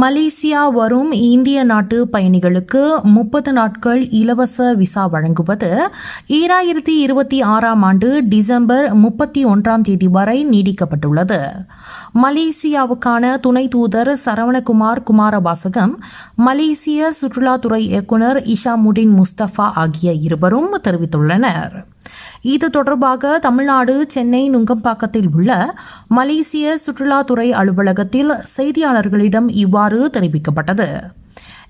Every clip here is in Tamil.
மலேசியா வரும் இந்திய நாட்டு பயணிகளுக்கு முப்பது நாட்கள் இலவச விசா வழங்குவது ஈராயிரத்தி இருபத்தி ஆறாம் ஆண்டு டிசம்பர் முப்பத்தி ஒன்றாம் தேதி வரை நீடிக்கப்பட்டுள்ளது. மலேசியாவுக்கான துணை தூதர் சரவணகுமார் குமாரவாசகம் மலேசிய சுற்றுலாத்துறை இயக்குநர் இஷாமுடின் முஸ்தபா ஆகிய இருவரும் தெரிவித்துள்ளனர். இது தொடர்பாக தமிழ்நாடு சென்னை நுங்கம்பாக்கத்தில் உள்ள மலேசிய சுற்றுலாத்துறை அலுவலகத்தில் செய்தியாளர்களிடம் இவ்வாறு தெரிவிக்கப்பட்டது.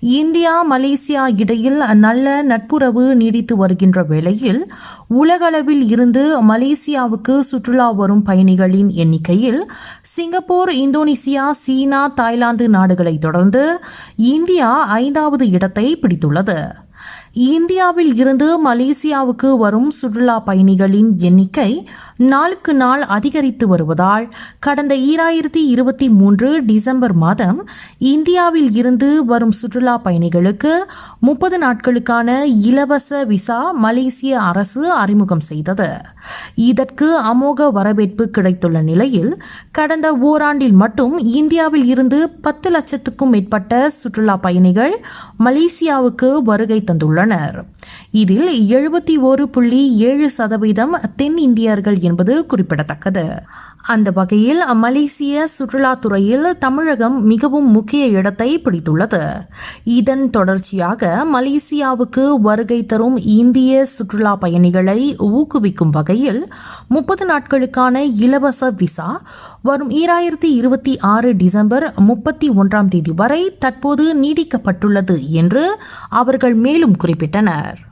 இந்தியா மலேசியா இடையில் நல்ல நட்புறவு நீடித்து வருகின்ற வேளையில் உலகளவில் இருந்து மலேசியாவுக்கு சுற்றுலா வரும் பயணிகளின் எண்ணிக்கையில் சிங்கப்பூர் இந்தோனேசியா சீனா தாய்லாந்து நாடுகளை தொடர்ந்து இந்தியா ஐந்தாவது இடத்தை பிடித்துள்ளது. இந்தியாவில் இருந்து மலேசியாவுக்கு வரும் சுற்றுலா பயணிகளின் எண்ணிக்கை நாளுக்கு நாள் அதிகரித்து வருவதால் கடந்த ஈராயிரத்தி இருபத்தி மூன்று டிசம்பர் மாதம் இந்தியாவில் இருந்து வரும் சுற்றுலா பயணிகளுக்கு முப்பது நாட்களுக்கான இலவச விசா மலேசிய அரசு அறிமுகம் செய்தது. இதற்கு அமோக வரவேற்பு கிடைத்துள்ள நிலையில் கடந்த ஓராண்டில் மட்டும் இந்தியாவில் இருந்து பத்து லட்சத்துக்கும் மேற்பட்ட சுற்றுலா பயணிகள் மலேசியாவுக்கு வருகை தந்துள்ளனர். இதில் எழுபத்தி ஒரு புள்ளி ஏழு சதவீதம் தென் இந்தியர்கள் என்பது குறிப்பிடத்தக்கது. அந்த வகையில் மலேசிய சுற்றுலாத்துறையில் தமிழகம் மிகவும் முக்கிய இடத்தை பிடித்துள்ளது. இதன் தொடர்ச்சியாக மலேசியாவுக்கு வருகை தரும் இந்திய சுற்றுலா பயணிகளை ஊக்குவிக்கும் வகையில் முப்பது நாட்களுக்கான இலவச விசா வரும் ஈராயிரத்தி இருபத்தி ஆறு டிசம்பர் முப்பத்தி ஒன்றாம் தேதி வரை தற்போது நீடிக்கப்பட்டுள்ளது என்று அவர்கள் மேலும் குறிப்பிட்டனர்.